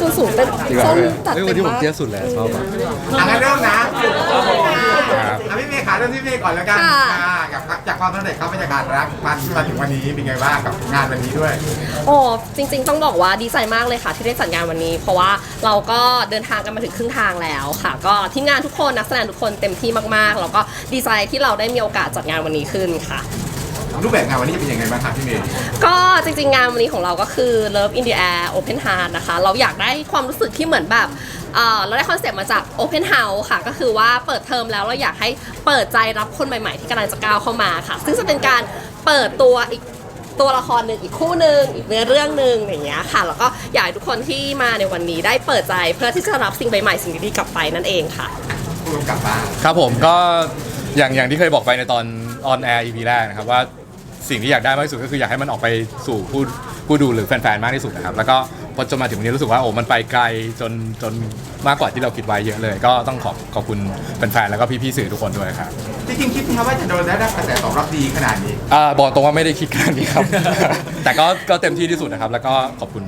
ส่วนสูงเป็นดีกว่าส้มเพื่อนตัดเฮ้ยวัเต็นมที่ผมมากเตี้ยสุดแหละชอบอะอะงั้นเริ่มนะครับอะพี่เมย์ขาเริ่มที่พี่เมย์ก่อนแล้วกันอ่ากับจากความสำเร็จเขาบรรยากาศรักมันมาถึงวันนี้เป็นไงบ้างกับงานวันนี้ด้วย โอ้จริง ๆ ต้องบอกว่าดีใจมากเลยค่ะที่ได้จัดงานวันนี้ เพราะว่าเราก็เดินทางกันมาถึงครึ่งทางแล้วค่ะ ก็ทีมงานทุกคนนักแสดงทุกคนเต็มที่มากๆแล้วก็ดีใจที่เราได้มีโอกาสจัดงานวันนี้ขึ้นค่ะ รูปแบบงานวันนี้จะเป็นยังไงบ้างครับพี่เมย์ก็จริงๆงานวันนี้ของเราก็คือ Love in the Air Open Heart นะคะ เราอยากได้ความรู้สึกที่เหมือนแบบเอ่อเราได้คอนเซปต์มาจาก Open House ค่ะ ก็คือว่าเปิดเทอมแล้วเราอยากให้เปิดใจรับคนใหม่ๆ ที่กำลังจะก้าวเข้ามาค่ะ ซึ่งจะเป็นการเปิดตัวอีกตัวละครหนึ่งอีกคู่หนึ่งอีกเนื้อเรื่องหนึ่งอย่างเงี้ยค่ะ แล้วก็อยากให้ทุกคนที่มาในวันนี้ได้เปิดใจเพื่อที่จะรับสิ่งใหม่ๆสิ่งดีๆกลับไปนั่นเองค่ะ ผู้กำกับบ้างครับผมก็อย่างอย่างที่เคยบอกไปในตอนออนแอร์ EP แรกนะครับว่า สิ่งที่อยากได้มากที่สุดก็คืออยากให้มันออกไปสู่ผู้ผู้ดูหรือแฟนๆมากที่สุดนะครับ แล้วก็พอจนมาถึงวันนี้รู้สึกว่าโอ้มันไปไกลจนจนมากกว่าที่เราคิดไว้เยอะเลย ก็ต้องขอบขอบคุณแฟนๆแล้วก็พี่ๆสื่อทุกคนด้วยครับจริงๆคิดไหมครับว่าจะโดนได้รับกระแสตอบรับดีขนาดนี้ อ่าบอกตรงว่าไม่ได้คิดขนาดนี้ครับ แต่ก็ก็เต็มที่ที่สุดนะครับ แล้วก็ขอบคุณ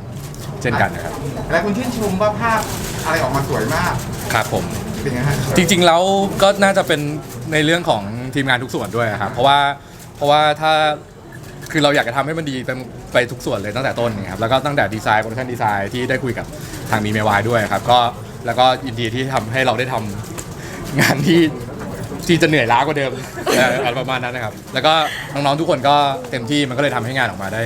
เช่นกันนะครับและคุณชื่นชมว่าภาพอะไรออกมาสวยมากครับผม เป็นไงฮะจริงๆแล้วก็น่าจะเป็นในเรื่องของทีมงานทุกส่วนด้วยครับเพราะว่า เพราะว่าถ้าคือเราอยากจะทำให้มันดีไปไปทุกส่วนเลยตั้งแต่ต้นนะครับ แล้วก็ตั้งแต่ดีไซน์โปรดักชันดีไซน์ที่ได้คุยกับทางมีเมวายด้วยครับ ก็แล้วก็ยินดีที่ทำให้เราได้ทำงานที่ที่จะเหนื่อยล้ากว่าเดิมเอ่ออะไรประมาณนั้นนะครับ แล้วก็น้องๆทุกคนก็เต็มที่มันก็เลยทำให้งานออกมาได้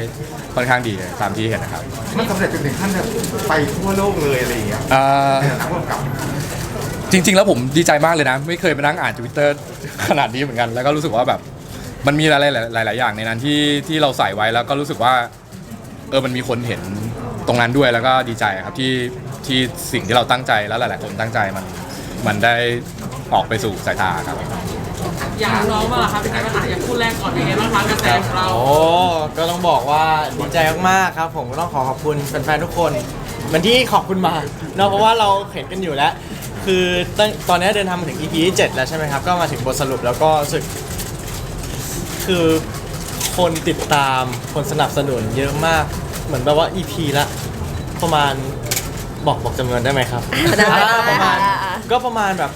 ค่อนข้างดีเลยตามที่เห็นนะครับมันสำเร็จจนถึงขั้นแบบไปทั่วโลกเลยอะไรอย่างเงี้ยเอ่อ ในฐานะผู้กำกับจริงๆ แล้วผมดีใจมากเลยนะ ไม่เคยไปนั่งอ่านทวิตเตอร์ขนาดนี้เหมือนกัน แล้วก็รู้สึกว่าแบบ มันมีอะไรหลายๆอย่างในนั้นที่ที่เราใส่ไว้แล้วก็รู้สึกว่า เออมันมีคนเห็นตรงนั้นด้วยแล้วก็ดีใจครับที่ที่สิ่งที่เราตั้งใจแล้วหลาย ๆ คนตั้งใจมันมันได้ออกไปสู่สายตาครับ อย่างน้องๆมาล่ะครับเป็นไงบ้างคะอย่างคู่แรกก่อนเป็นไงบ้างคะกระแสของเราโอ้ ก็ต้องบอกว่าดีใจมากๆครับ ผมก็ต้องขอขอบคุณแฟนๆทุกคนเหมือนที่ขอบคุณมาเนาะเพราะว่าเราเห็นกันอยู่แล้ว คือตั้งตอนนี้เดินทางมาถึง EP ที่7แล้วใช่ไหมครับ ก็มาถึงบทสรุปแล้วก็รู้สึก คือคนติดตามคนสนับสนุนเยอะมาก เหมือนแบบว่า EP ละประมาณบอกบอกจำนวนได้ไหมครับได้อ่าประมาณอ่าอ่าก็ประมาณแบบ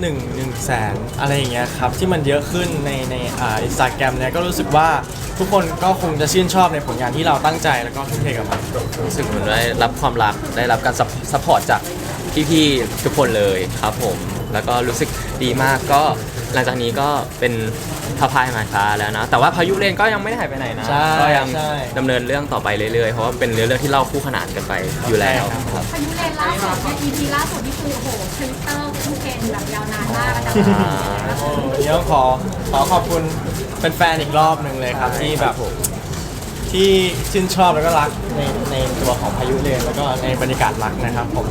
1นึ่งหนึ่งแสนอะไรอย่างเงี้ยครับ ที่มันเยอะขึ้นในในอ่าอินสตาแกรมเนี่ยก็รู้สึกว่าทุกคนก็คงจะชื่นชอบในผลงานที่เราตั้งใจแล้วก็ทุ่มเทกับมัน รู้สึกเหมือนได้รับความรักได้รับการซัพพอร์ตจากพี่ๆทุกคนเลยครับผม แล้วก็รู้สึกดีมากก็ หลังจากนี้ก็เป็นพระพายหมายฟ้าแล้วนะ แต่ว่าพายุเรนก็ยังไม่ได้หายไปไหนนะ ใช่ก็ยังใช่ ดำเนินเรื่องต่อไปเรื่อยๆ เพราะว่าเป็นเรื่องที่เล่าคู่ขนานกันไปอยู่แล้วครับ พายุเลนล่าสุดเนี่ย EP ล่าสุดนี่คือโอ้โหทวิตเตอร์ขึ้นเทรนด์แบบยาวนานมากอาจารย์โอ้วันนี้ต้องขอขอขอบคุณแฟนๆอีกรอบหนึ่งเลยครับ ที่แบบที่ชื่นชอบแล้วก็รักในในตัวของพายุเรนแล้วก็ในบรรยากาศรักนะครับผม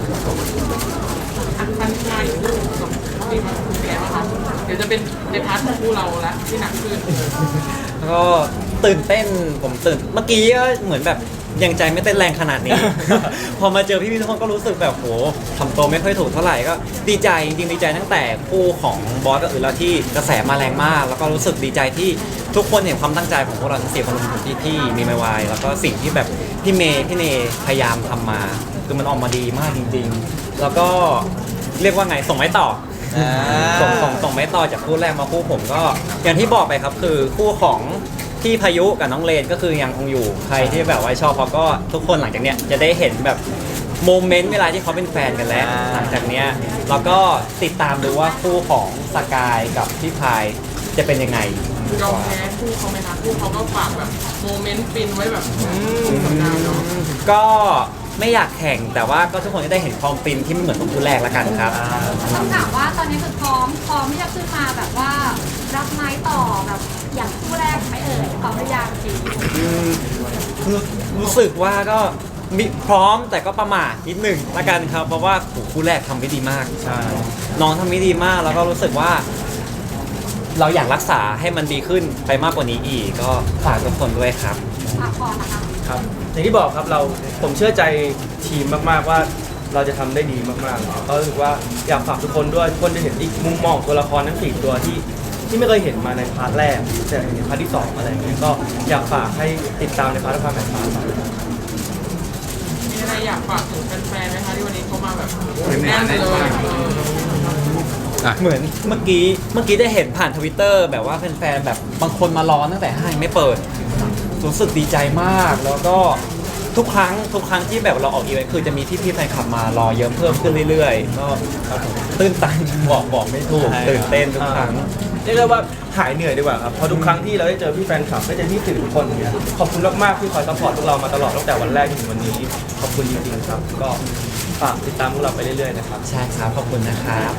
อะทันทีคู่กับพี่มาเป็นไงบ้างคะเดี๋ยวจะเป็นในพาร์ทของคู่เราแล้วที่หนักขึ้นก็ตื่นเต้นผมตื่นเมื่อกี้ก็เหมือนแบบยังใจไม่เต้นแรงขนาดนี้ พอมาเจอพี่ๆทุกคนก็รู้สึกแบบโหทำตัวไม่ค่อยถูกเท่าไหร่ก็ดีใจจริงๆดีใจตั้งแต่คู่ของบอสกับอื่นแล้วที่กระแสมาแรงมาก แล้วก็รู้สึกดีใจที่ทุกคนเห็นความตั้งใจของพวกเราทั้งสี่คนรวมถึงพี่ๆมีไมวายแล้วก็สิ่งที่แบบพี่เมย์พี่เนพยายามทำมา คือมันออกมาดีมากจริง ๆ แล้วก็เรียกว่าไงส่งไม้ต่อ อ่าส่งส่งส่งไม้ต่อจากคู่แรกมาคู่ผมก็ อย่างที่บอกไปครับคือคู่ของพี่พายุกับน้องเลนก็คือยังคงอยู่ใครที่แบบว่าชอบเขาก็ทุกคนหลังจากเนี้ยจะได้เห็นแบบโมเมนต์เวลาที่เขาเป็นแฟนกันแล้วอ่าหลังจากเนี้ยแล้วก็ติดตามดูว่าคู่ของสกายกับพี่พายจะเป็นยังไงยอมแพ้คู่เขาไหมคะคู่เขาก็ฝากแบบโมเมนต์ฟินไว้แบบคู่สัปดาห์เนาะ ก็ ไม่อยากแข่งแต่ว่าก็ทุกคนจะได้เห็นความฟินที่ไม่เหมือนตรงคู่แรกแล้วกันครับ ต้องถามว่าตอนนี้คือพร้อมพร้อมที่จะขึ้นมาแบบว่ารับไม้ต่อแบบอย่างคู่แรกไหมเอ่ยพร้อมหรือยังจริงรู้รู้สึกว่าก็มีพร้อมแต่ก็ประมาทนิดหนึ่งละกันครับ เพราะว่าโหคู่แรกทำไว้ดีมาก ใช่ น้องทำไว้ดีมากแล้วก็รู้สึกว่า เราอยากรักษาให้มันดีขึ้นไปมากกว่านี้อีก ก็ฝากทุกคนด้วยครับ อะก่อนนะคะ ครับอย่างที่บอกครับเราผมเชื่อใจทีมมากๆว่าเราจะทำได้ดีมากๆก็รู้สึกว่าอยากฝากทุกคนด้วยทุกคนจะเห็นอีกมุมมองของตัวละครทั้งสี่ตัวที่ที่ไม่เคยเห็นมาในพาร์ทแรกแต่ในพาร์ทที่สองอะไรอย่างเงี้ยก็อยากฝากให้ติดตามในพาร์ทความแมนฟ้าต่อเป็นไงอะไรอยากฝากถึงแฟนๆไหมคะที่วันนี้เขามาแบบเป็นแน่งานนแน่นเลยมากเหมือนเมื่อกี้เมื่อกี้ได้เห็นผ่านทวิตเตอร์แบบว่าแฟนๆแบบบางคนมารอตั้งแต่ห้างยังไม่เปิด รู้สึกดีใจมากแล้วก็ทุกครั้งทุกครั้งที่แบบเราออกอีเวนต์คือจะมีพี่ๆแฟนคลับมารอเยอะเพิ่มขึ้นเรื่อยๆก็ตื้นตันบอกบอกไม่ถูกใช่ ตื่นเต้นทุกครั้ง เรียกได้ว่าหายเหนื่อยดีกว่าครับเพราะทุกครั้งที่เราได้เจอพี่แฟนคลับได้เจอพี่สื่อทุกคนเนี่ยขอบคุณมากๆที่คอยซัพพอร์ตพวกเรามาตลอดตั้งแต่วันแรกจนถึงวันนี้ขอบคุณจริงๆครับ ก็ฝากติดตามพวกเราไปเรื่อยๆนะครับ ใช่ครับขอบคุณนะครับ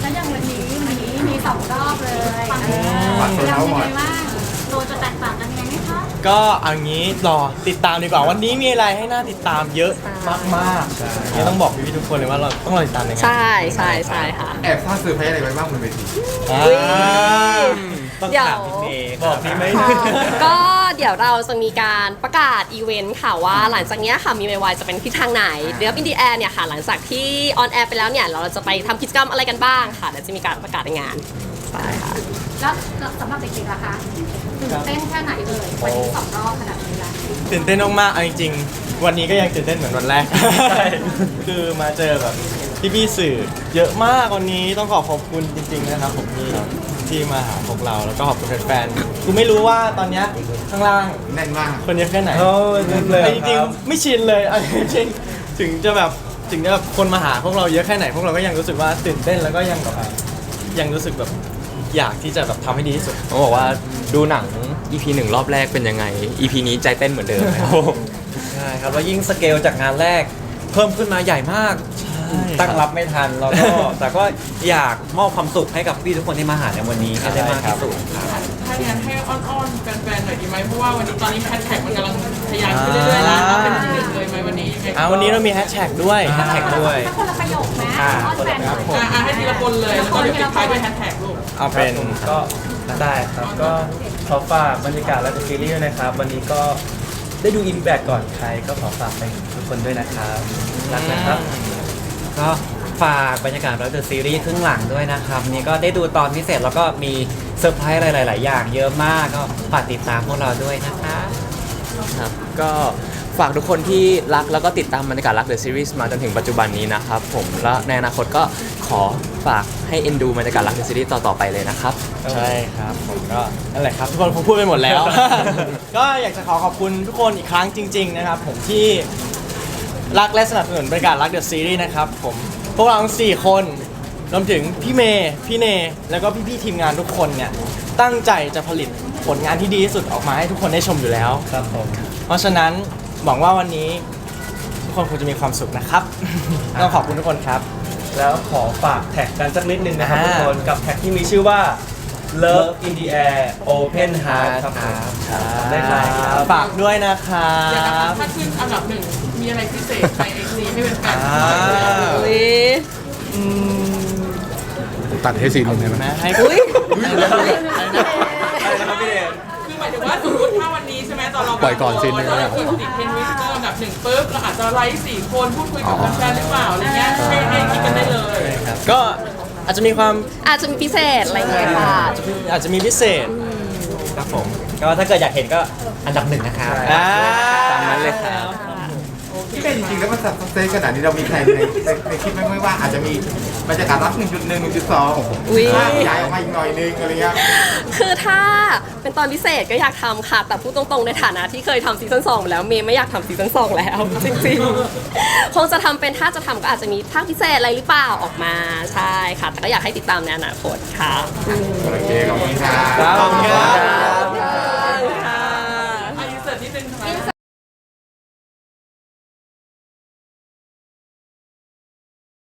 แล้วอย่างวันนี้วันนี้มีสองรอบเลยเออฝากตัวเราเขาเป็นหน่อยไงบ้างโดนจะแตกต่างกันยังไงไหมคะ ก็เอางี้รอติดตามดีกว่าวันนี้มีอะไรให้น่าติดตามเยอะมากๆนี่ต้องบอกพี่ๆทุกคนเลยว่าเราต้องรอติดตามในงานใช่ใช่ใช่ค่ะ แอบซ่อนเซอร์ไพรส์อะไรไว้บ้างบนเวที อ่าต้องเดี๋ยวถามพี่เมย์บอกดีไหม ก็เดี๋ยวเราจะมีการประกาศอีเวนต์ค่ะว่าหลังจากเนี้ยค่ะมีไวๆจะเป็นทิศทางไหนเดี๋ยวอินดีแอร์เนี่ยค่ะ หลังจากที่ออนแอร์ไปแล้วเนี่ย เราจะไปทำกิจกรรมอะไรกันบ้างค่ะเดี๋ยวจะมีการประกาศในงานใช่ค่ะ แล้วสำหรับเด็กๆล่ะคะตื่นเต้นแค่ไหนเอ่ยวันนี้สองรอบขนาดนี้แล้วตื่นเต้นมากๆเอาจริงๆวันนี้ก็ยังตื่นเต้นเหมือนวันแรก คือมาเจอแบบพี่ๆสื่อเยอะมากวันนี้ต้องขอขอบคุณจริง ๆ นะครับ ผมที่ที่มาหาพวกเราแล้วก็ขอบคุณแฟนๆกูไม่รู้ว่าตอนเนี้ยข้างล่างแน่นมากคนเยอะแค่ไหนโอ้ยนึกเลยแต่จริงครับๆไม่ชินเลยเอาจริงๆถึงจะแบบถึงจะแบบคนมาหาพวกเราเยอะแค่ไหน พวกเราก็ยังรู้สึกว่าตื่นเต้นแล้วก็ยังแบบยังรู้สึกแบบ อยากที่จะแบบทำให้ดีที่สุด ต้องบอกว่าดูหนัง EP หนึ่งรอบแรกเป็นยังไง EP นี้ใจเต้นเหมือนเดิมนะครับ ใช่ครับแล้วยิ่งสเกลจากงานแรก เพิ่มขึ้นมาใหญ่มาก ตั้งรับไม่ทันแล้วก็ แต่ก็อยากมอบความสุขให้กับพี่ทุกคนที่มาหาในวันนี้ให้ได้มากที่สุดครับ ถ้าอย่างนั้นให้อ้อนๆแฟนๆหน่อยดีไหมเพราะว่าวันนี้ตอนนี้แฮชแท็กมันกำลังทะยานขึ้นเรื่อยๆแล้วเอาเป็นที่หนึ่งเลยไหมวันนี้ยังไงก็อ่าวันนี้เรามีแฮชแท็กด้วยแฮชแท็กด้วยถ้าคนละประโยคไหมอ่า อ้อนแฟนหน่อย อะอะให้ทีละคนเลยแล้วก็เดี๋ยวปิดท้ายด้วยแฮชแท็กลูก เอาเป็นก็ได้ครับก็ขอฝากบรรยากาศและซีรีส์ด้วยนะครับ วันนี้ก็ได้ดูอินแบกก่อนใครก็ขอฝากไปทุกคนด้วยนะครับรักนะครับ ก็ฝากบรรยากาศแล้วเดอะซีรีส์ครึ่งหลังด้วยนะครับ นี่ก็ได้ดูตอนพิเศษแล้วก็มีเซอร์ไพรส์อะไรหลาย ๆ อย่างเยอะมากก็ฝากติดตามพวกเราด้วยนะคะ ครับก็ ฝากทุกคนที่รักแล้วก็ติดตามบรรยากาศรักเดอะซีรีส์มาจนถึงปัจจุบันนี้นะครับผมและในอนาคตก็ขอฝากให้เอ็นดูบรรยากาศรักเดอะซีรีส์ต่อๆไปเลยนะครับ ใช่ครับผมก็นั่นแหละครับ ทุกคนคงพูดไปหมดแล้ว ก็อยากจะขอขอบคุณทุกคนอีกครั้งจริง ๆ นะครับ ผมที่รักและสนับสนุนบริการรักเดอะซีรีส์นะครับ ผมพวกเราทั้งสี่คนรวมถึงพี่เมย์พี่เนแล้วก็พี่ๆทีมงานทุกคนเนี่ยตั้งใจจะผลิตผลงานที่ดีที่สุดออกมาให้ทุกคนได้ชมอยู่แล้ว ครับผม เพราะฉะนั้น หวังว่าวันนี้ทุกคนคงจะมีความสุขนะครับ ต้องขอบคุณทุกคนครับ แล้วขอฝากแท็กกันสักนิดนึงนะครับอ่าทุกคนกับแท็กที่มีชื่อว่า Love in the Air Open Heart ครับผม ได้ครับ ฝากด้วยนะครัเดี๋ยวนะคะบ ถ้าขึ้นอันดับหนึ่งมีอะไรพิเศษในเอ็กซีให้เป็นแฟนอ่าอุ้ยอืมตัดให้ซีนหนึ่งได้ไหม นะให้ อุ้ยคือหมายถึงว่าสมมติถ้าวันนี้ใช่ไหม ตอนเราปล่อยก่อนซีนหนึ่งเรานะติดเทรนด์วิตเตอร์อันดับหนึ่งปุ๊บเราอาจจะไลฟ์สี่คนพูดคุยกับแฟนๆหรือเปล่าอะไรเงี้ยให้ให้คิดกันได้เลยก็อาจจะมีความอาจจะมีพิเศษอะไรอย่างเงี้ยค่ะ อาจจะมีพิเศษครับผม ก็ถ้าเกิดอยากเห็นก็อันดับหนึ่งนะครับ อ่า ตามนั้น มันสับเซขนาดนี้เรามีแผนในในในคลิปไหมว่าอาจจะมีบรรยากาศรับ1.1 1.2อุ๊ยย้ายออกมาอีกหน่อยนึงอะไรเงี้ยคือถ้าเป็นตอนพิเศษก็อยากทำค่ะ แต่พูดตรงๆในฐานะที่เคยทำซีซั่น2มาแล้วเมย์ไม่อยากทำซีซั่น2แล้ว จริงๆ คงจะทำเป็นถ้าจะทำก็อาจจะมีภาคพิเศษอะไรหรือเปล่าออกมาใช่ค่ะ แต่ก็อยากให้ติดตามในอนาคตค่ะ โอเคขอบคุณครับ ขอบคุณครับ